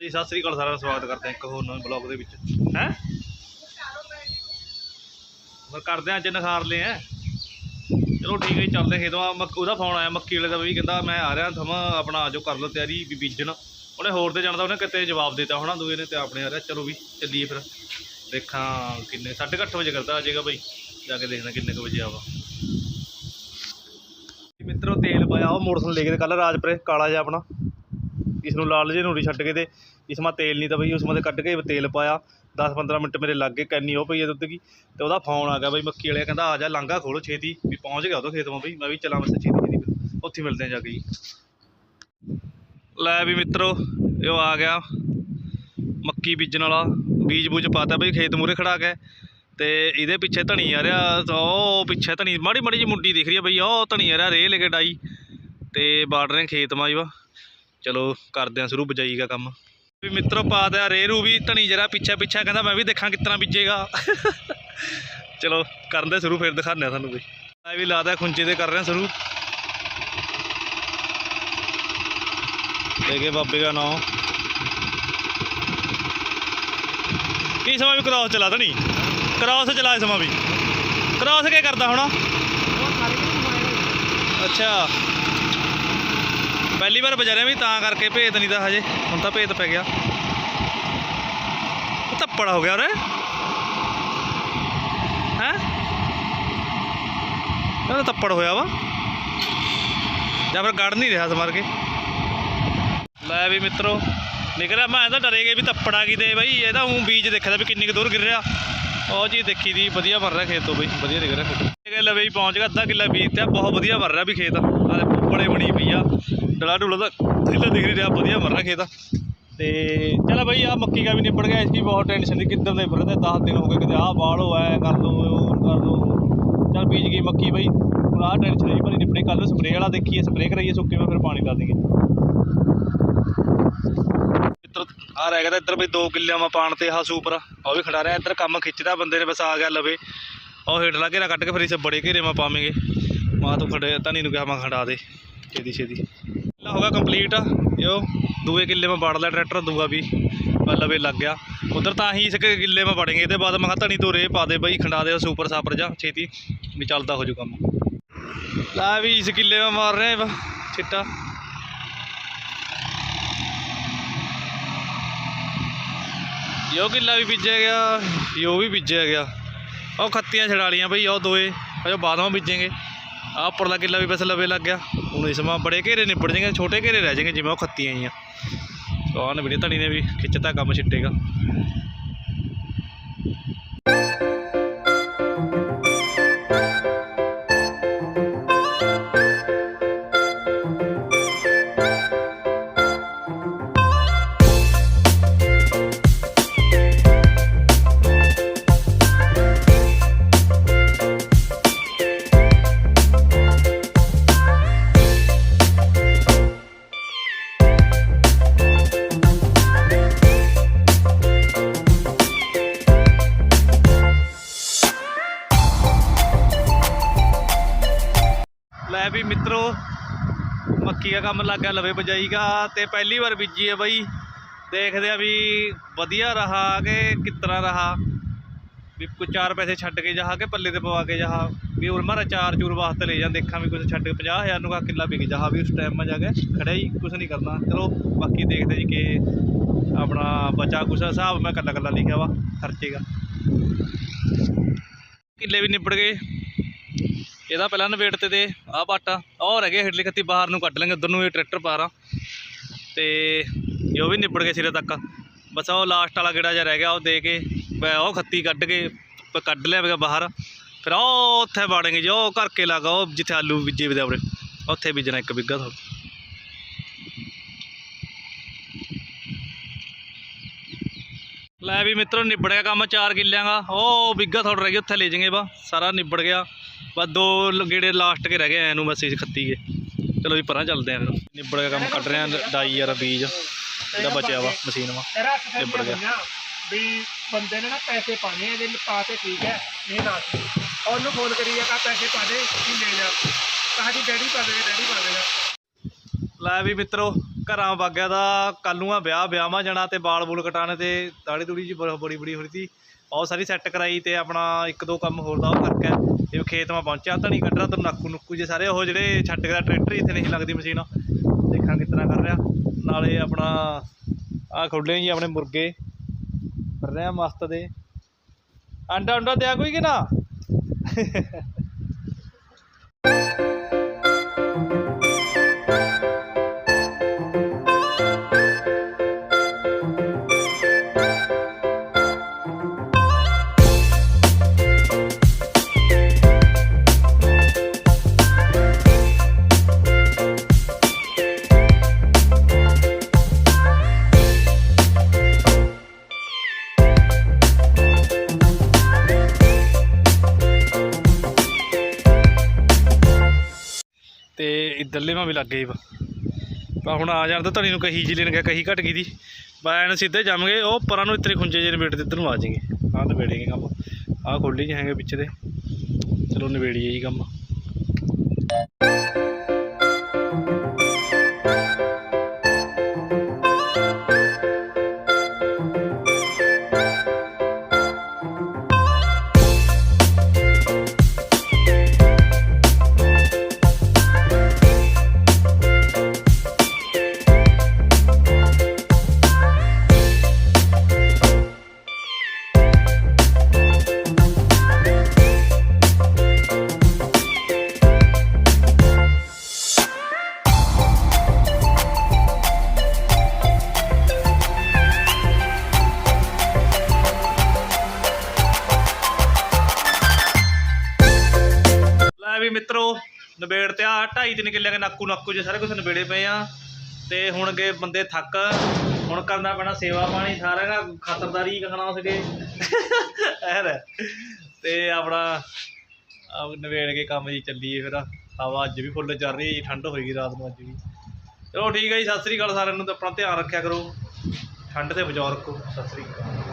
ਜੀ ਸਤਿ ਸ੍ਰੀ ਅਕਾਲ ਸਾਰਿਆਂ ਦਾ ਸਵਾਗਤ ਕਰਦੇ ਹਾਂ ਇੱਕ ਹੋਰ ਨਵੇਂ ਬਲੌਗ ਦੇ ਵਿੱਚ। ਹੈ? ਮੈਂ ਕਰਦੇ ਹਾਂ ਅੱਜ ਨਖਾਰਲੇ ਆ। ਚਲੋ ਠੀਕ ਹੈ ਜੀ, ਚੱਲਦੇ ਹਾਂ ਖੇਤੋਂ। ਆ ਮੱਕ- ਉਹਦਾ ਫੋਨ ਆਇਆ ਮੱਕੀ ਵਾਲੇ ਦਾ ਵੀ ਕਹਿੰਦਾ ਮੈਂ ਆ ਰਿਹਾ ਥਮਾ ਆਪਣਾ ਆਜੋ ਕਰ ਲਓ ਤਿਆਰੀ ਵੀ ਬੀਜਣ ਉਹਨੇ ਹੋਰ ਤੇ ਜਾਣਾ ਤਾਂ ਉਹਨੇ ਕਿਤੇ ਜਵਾਬ ਦਿੱਤਾ ਹੋਣਾ ਦੂਏ ਨੇ ਤੇ ਆਪਣੇ ਆ ਰਿਹਾ। ਚਲੋ ਵੀ ਚੱਲੀਏ ਫਿਰ। ਦੇਖਾਂ ਕਿੰਨੇ 8:30 ਵਜੇ ਕਰਦਾ ਆ ਜਾਏਗਾ ਬਾਈ। ਜਾ ਕੇ ਦੇਖਣਾ ਕਿੰਨੇ ਕੁ ਵਜੇ ਆਵਾ। ਮਿੱਤਰੋ ਤੇਲ ਪਾਇਆ ਉਹ ਮੋਟਰਸਾਈਕਲ ਲੈ ਕੇ ਕੱਲ ਰਾਜਪੁਰੇ ਕਾਲਾ ਜਿਹਾ ਆਪਣਾ। ਇਸ ਨੂੰ ਲਾਲ ਜਿਹੀ ਨੂਰੀ ਛੱਡ ਕੇ ਤੇ ਇਸ ਮਾ ਤੇਲ ਨਹੀਂ ਤਾਂ ਬਈ ਉਸ ਮਾ ਤੇ ਕੱਢ ਕੇ ਤੇਲ ਪਾਇਆ। 10-15 ਮਿੰਟ ਮੇਰੇ ਲੱਗ ਗਏ, ਕੈਨੀ ਉਹ ਪਈ ਆ ਦੁੱਧ ਕੀ ਤੇ ਉਹਦਾ ਫੋਨ ਆ ਗਿਆ ਬਈ ਮੱਕੀ ਵਾਲਿਆ ਕਹਿੰਦਾ, ਆ ਜਾ ਲਾਂਘਾ ਖੋਲੋ ਛੇਤੀ, ਵੀ ਪਹੁੰਚ ਗਿਆ ਉਹ ਖੇਤ ਮਾ ਬਈ, ਮੈਂ ਵੀ ਚਲਾਂ ਵਸੇ ਛੇਤੀ ਛੇਤੀ ਉੱਥੇ ਮਿਲਦੇ ਆ ਜਾ ਕੇ ਜੀ। ਲੈ ਵੀ ਮਿੱਤਰੋ, ਇਹ ਆ ਗਿਆ ਮੱਕੀ ਬੀਜਣ ਵਾਲਾ। ਬੀਜ ਬੂਜ ਪਾਤਾ ਬਈ, ਖੇਤ ਮੂਰੇ ਖੜਾ ਕੇ। ਤੇ ਇਹਦੇ ਪਿੱਛੇ ਧਣੀ ਆ ਰਿਹਾ, ਉਹ ਪਿੱਛੇ ਧਣੀ ਮਾੜੀ ਮਾੜੀ ਜੀ ਮੁੰਡੀ ਦਿਖ ਰਹੀ ਆ ਬਈ, ਉਹ ਧਣੀ ਆ ਰਿਹਾ ਰੇਹ ਲੈ ਕੇ ਡਾਈ। ਤੇ ਬਾੜ ਰਹੇ ਖੇਤ ਮਾਂ ਜੀ ਵਾ। ਚਲੋ ਕਰਦੇ ਆ ਸ਼ੁਰੂ ਬਜਾਈ ਦਾ ਕੰਮ। ਵੀ ਮਿੱਤਰੋ ਪਾ ਦਿਆ ਰੇਰੂ ਵੀ, ਧਣੀ ਜਰਾ ਪਿੱਛੇ ਪਿੱਛੇ ਕਹਿੰਦਾ, ਮੈਂ ਵੀ ਦੇਖਾਂ ਕਿਤਨਾ ਬੀਜੇਗਾ। ਚਲੋ, ਕਰਨ ਸ਼ੁਰੂ, ਫਿਰ ਦਿਖਾਉਂਦੇ ਆ ਤੁਹਾਨੂੰ ਵੀ। ਮੈਂ ਵੀ ਲਾਦਾ ਖੁੰਚੇ ਤੇ ਕਰ ਰਿਹਾ ਸ਼ੁਰੂ। ਦੇਗੇ ਬਾਬੇ ਦਾ ਨਾਮ। ਕੀ ਸਮਾਂ ਵੀ ਕ੍ਰਾਸ ਚਲਾ ਧਣੀ? ਕ੍ਰਾਸ ਚਲਾ ਇਸ ਸਮਾਂ ਵੀ। ਕ੍ਰਾਸ ਕੀ ਕਰਦਾ ਹੁਣ? ਅੱਛਾ। ਪਹਿਲੀ ਵਾਰ ਬਜਾ ਵੀ ਤਾਂ ਕਰਕੇ ਭੇਤ ਨਹੀਂ ਤਾਂ ਹਜੇ। ਹੁਣ ਤਾਂ ਭੇਤ ਪੈ ਗਿਆ। ਧੱਪੜ ਹੋ ਗਿਆ ਉਰੇ। ਹੈ? ਇਹ ਧੱਪੜ ਹੋਇਆ ਵਾ। ਜਾਂ ਫਿਰ ਗੜ ਨਹੀਂ ਰਿਹਾ ਸਮਾਰ ਕੇ। ਲੈ ਵੀ ਮਿੱਤਰੋ, ਨਿਕਲਿਆ ਮੈਂ ਤਾਂ ਡਰੇ ਗਏ ਵੀ ਧੱਪੜ ਆ ਗਈ ਤੇ ਬਈ ਇਹਦਾ ਉਂ ਬੀਜ ਦੇਖਦਾ ਵੀ ਕਿੰਨੀ ਕੁ ਦੂਰ ਗਿਰ ਰਿਹਾ। ਉਹ ਜੀ ਦੇਖੀ ਦੀ, ਵਧੀਆ ਭਰ ਰਿਹਾ ਖੇਤ ਤੋਂ ਬਈ, ਵਧੀਆ ਨਿਕਲ ਰਿਹਾ ਖੇਤ। ਇਹ ਲਵੇ ਪਹੁੰਚ ਗਿਆ, ਅੱਧਾ ਕਿੱਲਾ ਬੀਜ ਤੇ ਬਹੁਤ ਵਧੀਆ ਭਰ ਰਿਹਾ ਵੀ ਖੇਤ। ਆਲੇ ਬੜੇ ਬਣੀ ਪਈ ਆ। ਡਲਾ ਡੁਲਾ ਦਾ ਥੱਲੇ ਦਿਖ ਨਹੀਂ ਰਿਹਾ, ਵਧੀਆ ਮਰ ਰਿਹਾ ਖੇਤ ਤੇ ਚਲ ਬਈ ਆ ਮੱਕੀ ਦਾ ਵੀ ਨਿਬੜ ਗਿਆ, ਇਸ ਦੀ ਬਹੁਤ ਟੈਨਸ਼ਨ ਸੀ, ਕਿੱਧਰ ਦੇ ਫਿਰਦੇ 10 ਦਿਨ ਹੋ ਗਏ ਕਿਤੇ ਆਹ ਬਾੜੋ ਐ ਕਰ ਦੋ ਉਹ ਕਰ ਦੋ ਚਲ ਬੀਜ ਗਈ ਮੱਕੀ ਬਈ, ਹੁਣ ਆਹ ਟੈਨਸ਼ਨ ਨਹੀਂ ਭਰੀ ਨਿਬੜੇ ਕੱਲ ਸਪਰੇਅ ਵਾਲਾ ਦੇਖੀਏ ਸਪਰੇਅ ਕਰਾਈਏ, ਸੁੱਕੇ ਮੈਂ ਫਿਰ ਪਾਣੀ ਲਾ ਦੇਂਗੇ ਇੱਧਰ ਆ ਰਹਿ ਗਿਆ ਤਾਂ ਇੱਧਰ ਬਈ 2 ਕਿੱਲਿਆਂ ਮਾ ਪਾਣ ਤੇ ਆਹ ਸੂਪਰ ਉਹ ਵੀ ਖੜਾ ਰਿਹਾ, ਇੱਧਰ ਕੰਮ ਖਿੱਚਦਾ ਬੰਦੇ ਨੇ, ਬਸ ਆ ਗਿਆ ਲਵੇ। ਉਹ ਹੇਠਲਾ ਘੇਰਾ ਕੱਢ ਕੇ, ਫਿਰ ਇਸੇ ਬੜੇ ਘੇਰੇ ਮਾ ਪਾਵੇਂਗੇ। ਮਾਂ ਤੂੰ ਖੜੇ, ਧਨੀ ਨੂੰ ਕਿਹਾ ਮੈਂ ਖੜਾ ਦੇ ਛੇਤੀ ਛੇਤੀ ਕਿੱਲਾ ਹੋ ਗਿਆ ਕੰਪਲੀਟ ਇਹੋ ਦੂਏ ਕਿੱਲੇ ਮੈਂ ਵੜ ਲਿਆ ਟਰੈਕਟਰ, ਦੂਆ ਵੀ ਲਵੇ ਲੱਗ ਗਿਆ। ਉਧਰ ਤਾਂ ਹੀ ਇਸ ਕਿੱਲੇ ਮੈਂ ਵੜेंगे ਇਹਦੇ ਬਾਅਦ ਮੈਂ ਕਿਹਾ ਧਨੀ ਤੋਂ ਰੇ ਪਾ ਦੇ ਬਈ, ਖੰਡਾ ਦੇ ਸੁਪਰ ਸਾਪਰ ਜਾਂ ਛੇਤੀ ਵੀ ਚੱਲਦਾ ਹੋ ਜੂ ਕੰਮ। ਲਾ ਵੀ ਇਸ ਕਿੱਲੇ ਮੈਂ ਮਾਰ ਰਿਹਾ ਵਾ, ਛਿੱਟਾ। ਯੋ ਕਿੱਲਾ ਵੀ ਬੀਜਿਆ ਗਿਆ ਯੋ ਵੀ ਬੀਜਿਆ ਗਿਆ। ਉਹ ਖੱਤੀਆਂ ਛੜਾ ਲੀਆਂ ਬਈ ਉਹ ਦੋਏ ਅਜੋ ਬਾਦੋਂ ਬੀਜेंगे ਆਹ ਉੱਪਰਲਾ ਕਿੱਲਾ ਵੀ ਬਸ ਲਵੇ ਲੱਗ ਗਿਆ। ਹੁਣ ਇਸ ਮਾ ਬੜੇ ਘੇਰੇ ਨਿਬੜ ਜਾਣਗੇ, ਛੋਟੇ ਘੇਰੇ ਰਹਿ ਜਾਣਗੇ ਜਿਵੇਂ ਉਹ ਖੱਤੀਆਂ ਆਈਆਂ ਕੌਣ ਵੀਡੀਓ ਧਣੀ ਨੇ ਵੀ ਖਿੱਚਤਾ ਕੰਮ ਛਿੱਟੇਗਾ ਮਿੱਤਰੋ, ਮੱਕੀ ਦਾ ਕੰਮ ਲੱਗਾ ਲਵੇ ਬਜਾਈਗਾ ਤੇ ਪਹਿਲੀ ਵਾਰ ਬੀਜੀ ਹੈ ਬਾਈ। ਦੇਖਦੇ ਆ ਵੀ ਵਧੀਆ ਰਹਾ ਕਿ ਕਿਤਨਾ ਰਹਾ। ਵੀ ਕੋਈ ਚਾਰ ਪੈਸੇ ਛੱਡ ਕੇ ਜਾਹਾ ਕਿ ਪੱਲੇ ਤੇ ਪਵਾ ਕੇ ਜਾਹਾ। ਵੀ ਉਹ ਮਾਰਾ ਚਾਰ ਚੂਰ ਵਾਸਤੇ ਲੈ ਜਾਂ ਦੇਖਾਂ ਵੀ ਕੁਝ ਛੱਡ ਕੇ 50000 ਨੂੰ ਕਾ ਕਿੱਲਾ ਵਿਕ ਜਾਹਾ। ਵੀ ਉਸ ਟਾਈਮ ਮੈਂ ਜਾ ਕੇ ਖੜਾ ਹੀ ਕੁਝ ਨਹੀਂ ਕਰਨਾ। ਚਲੋ, ਬਾਕੀ ਦੇਖਦੇ ਜੀ ਕਿ ਆਪਣਾ ਬਚਾ ਕੁਛ ਹਿਸਾਬ ਮੈਂ ਕੱਲਾ ਕੱਲਾ ਲਿਖਿਆ ਵਾ ਖਰਚੇਗਾ ਕਿੱਲੇ ਵੀ ਨਿਬੜ ਗਏ। ਇਹਦਾ ਪਹਿਲਾਂ ਨਵੇੜ ਤੇ ਤੇ ਆਹ ਪਾਟਾ ਉਹ ਰਹਿ ਗਿਆ ਹੇਠਲੀ ਖੱਤੀ ਬਾਹਰ ਨੂੰ ਕੱਢ ਲਾਂਗੇ, ਉਧਰ ਨੂੰ ਇਹ ਟਰੈਕਟਰ ਪਾਰਾਂ ਤੇ ਇਹ ਉਹ ਵੀ ਨਿਬੜ ਗਏ ਸਿਰੇ ਤੱਕ। ਬਸ ਉਹ ਲਾਸਟ ਵਾਲਾ ਗੇੜਾ ਜਿਹਾ ਰਹਿ ਗਿਆ, ਉਹ ਦੇ ਕੇ ਉਹ ਖੱਤੀ ਕੱਢ ਕੇ ਕੱਢ ਲਿਆ ਵੇਗਾ ਬਾਹਰ। ਫਿਰ ਉਹ ਉੱਥੇ ਬਾੜेंगे ਜੋ, ਉਹ ਘਰ ਲਾਗਾ ਉਹ ਜਿੱਥੇ ਆਲੂ ਬੀਜੇ ਵੇ ਉਰੇ, ਉੱਥੇ ਬੀਜਣਾ ਇੱਕ ਬਿੱਗਾ ਥੋੜਾ ਲੈ ਵੀ ਮਿੱਤਰੋ ਨਿਬੜ ਗਿਆ ਕੰਮ 4 ਕਿੱਲਿਆਂ ਦਾ। ਉਹ ਬਿੱਗਾ ਥੋੜਾ ਰਹਿ ਗਿਆ ਉੱਥੇ ਲੈ ਜਾਵਾਂਗੇ ਬਾ। ਸਾਰਾ ਨਿਬੜ ਗਿਆ। ਬਸ ਦੋ ਗੇੜੇ ਲਾਸਟ ਕੇ ਰਹਿ ਗਏ ਐਨੂੰ ਬਸ ਖੱਤੀ ਕੇ ਚਲੋ ਜੀ ਪਰਾਂ ਚੱਲਦੇ ਆਂ ਨਿਬੜ ਗਿਆ ਕੰਮ ਕੱਢ ਰਹੇ ਆਂ ਡਾਈ ਯਾਰ ਬੀਜ। ਇਹਦਾ ਬਚਿਆ ਵਾ ਮਸ਼ੀਨ ਵਾ। ਨਿਬੜ ਗਿਆ। ਵੀ ਬੰਦੇ ਨੇ ਨਾ ਪੈਸੇ ਪਾਣੇ ਇਹਦੇ ਲਈ ਪਾ ਕੇ ਠੀਕ ਹੈ ਇਹ ਨਾ। ਉਹਨੂੰ ਫੋਨ ਕਰੀ ਜਾ ਕਾ ਪੈਸੇ ਪਾ ਦੇ ਕਿ ਲੈ ਜਾ। ਕਹਾ ਜੀ ਡੈਡੀ ਪਾ ਦੇਗਾ ਡੈਡੀ ਪਾ ਦੇਗਾ ਲੈ ਵੀ ਮਿੱਤਰੋ ਘਰਾਂ ਬਾਗਿਆ ਦਾ ਕੱਲ ਨੂੰ ਆ ਵਿਆਹ ਵਿਆਹਾਂ ਜਾਣਾ ਤੇ ਬਾਲ ਬੂਲ ਕਟਾਣੇ ਤੇ ਦਾੜੀ ਦੂੜੀ ਜੀ ਬੜੀ ਬੜੀ ਹੋ ਰਹੀ ਸੀ। ਬਹੁਤ ਸਾਰੀ ਸੈੱਟ ਕਰਾਈ ਤੇ ਆਪਣਾ ਇੱਕ ਦੋ ਕੰਮ ਹੋਰ ਦਾ ਉਹ ਕਰਕੇ ਇਹ ਖੇਤ ਮੈਂ ਪਹੁੰਚਿਆ, ਧਣੀ ਕੱਢਣਾ ਤੇ ਨਾਕੂ ਨੁੱਕੂ ਜੇ ਸਾਰੇ ਉਹ ਜਿਹੜੇ ਛੱਡ ਗਿਆ ਟਰੈਕਟਰ ਇੱਥੇ ਨਹੀਂ ਲੱਗਦੀ ਮਸ਼ੀਨ ਦੇਖਾਂ ਕਿਸ ਤਰ੍ਹਾਂ ਕਰ ਰਿਹਾ। ਨਾਲੇ ਆਪਣਾ ਆ ਖੁੱਲੇ ਜੀ ਆਪਣੇ ਮੁਰਗੇ। ਕਰ ਰਿਹਾ ਮਸਤ ਦੇ। ਅੰਡਾ ਅੰਡਾ ਦਿਆ ਕੋਈ ਕਿ ਨਾ? ਤੇ ਵੀ ਲੱਗ ਗਈ ਪਰ ਹੁਣ ਆ ਜਾਣ ਤਾਂ ਧਣੀ ਨੂੰ ਕਹੀ ਜੀ ਲੈਣ ਗਿਆ ਕਹੀ ਘਟ ਗਈ ਦੀ। ਬਾਇਨ ਸਿੱਧੇ ਜੰਮਗੇ ਉਹ ਪਰਾਂ ਨੂੰ ਇਤਰੇ ਖੁੰਝੇ ਜੇ ਨਵੇੜ ਦੇ ਇੱਧਰ ਨੂੰ ਆ ਜਾਣਗੇ ਆਹ ਨਿਬੇੜੇਗੇ ਕੰਮ। ਆਹ ਖੋਲੀ ਜੀ ਹੈਗੇ ਵਿੱਚ ਦੇ। ਚਲੋ ਨਿਬੇੜੀਏ ਜੀ ਕੰਮ। ਵੀ ਮਿੱਤਰੋ ਨਵੇੜ ਤੇ ਆ, ਢਾਈ ਤਿੰਨ ਕਿੱਲੇ ਦੇ ਨਾਕੂ ਨਾਕੂ ਜੇ ਸਾਰੇ ਕੁਝ ਨਵੇੜੇ ਪਏ ਆ। ਤੇ ਹੁਣ ਕੇ ਬੰਦੇ ਥੱਕ। ਹੁਣ ਕਰਨਾ ਪੈਣਾ ਸੇਵਾ ਪਾਣੀ ਸਾਰਿਆਂ ਦਾ ਖਾਤਰਦਾਰੀ ਕਰਨਾ ਸਕੇ ਐਰ ਤੇ ਆਪਣਾ ਆ ਨਵੇੜ ਕੇ ਕੰਮ ਜੀ ਚੱਲੀਏ ਫਿਰ। ਹਵਾ ਅੱਜ ਵੀ ਫੁੱਲ ਚੱਲ ਰਹੀ ਹੈ ਜੀ, ਠੰਡ ਹੋਏਗੀ ਰਾਤ ਨੂੰ ਅੱਜ ਵੀ। ਚਲੋ ਠੀਕ ਹੈ ਜੀ, ਸਤਿ ਸ੍ਰੀ ਅਕਾਲ ਸਾਰਿਆਂ ਨੂੰ ਤੇ ਆਪਣਾ ਧਿਆਨ ਰੱਖਿਆ ਕਰੋ। ਠੰਡ ਤੇ ਬਚਾਓ ਰੱਖੋ ਸਤਿ ਸ੍ਰੀ ਅਕਾਲ।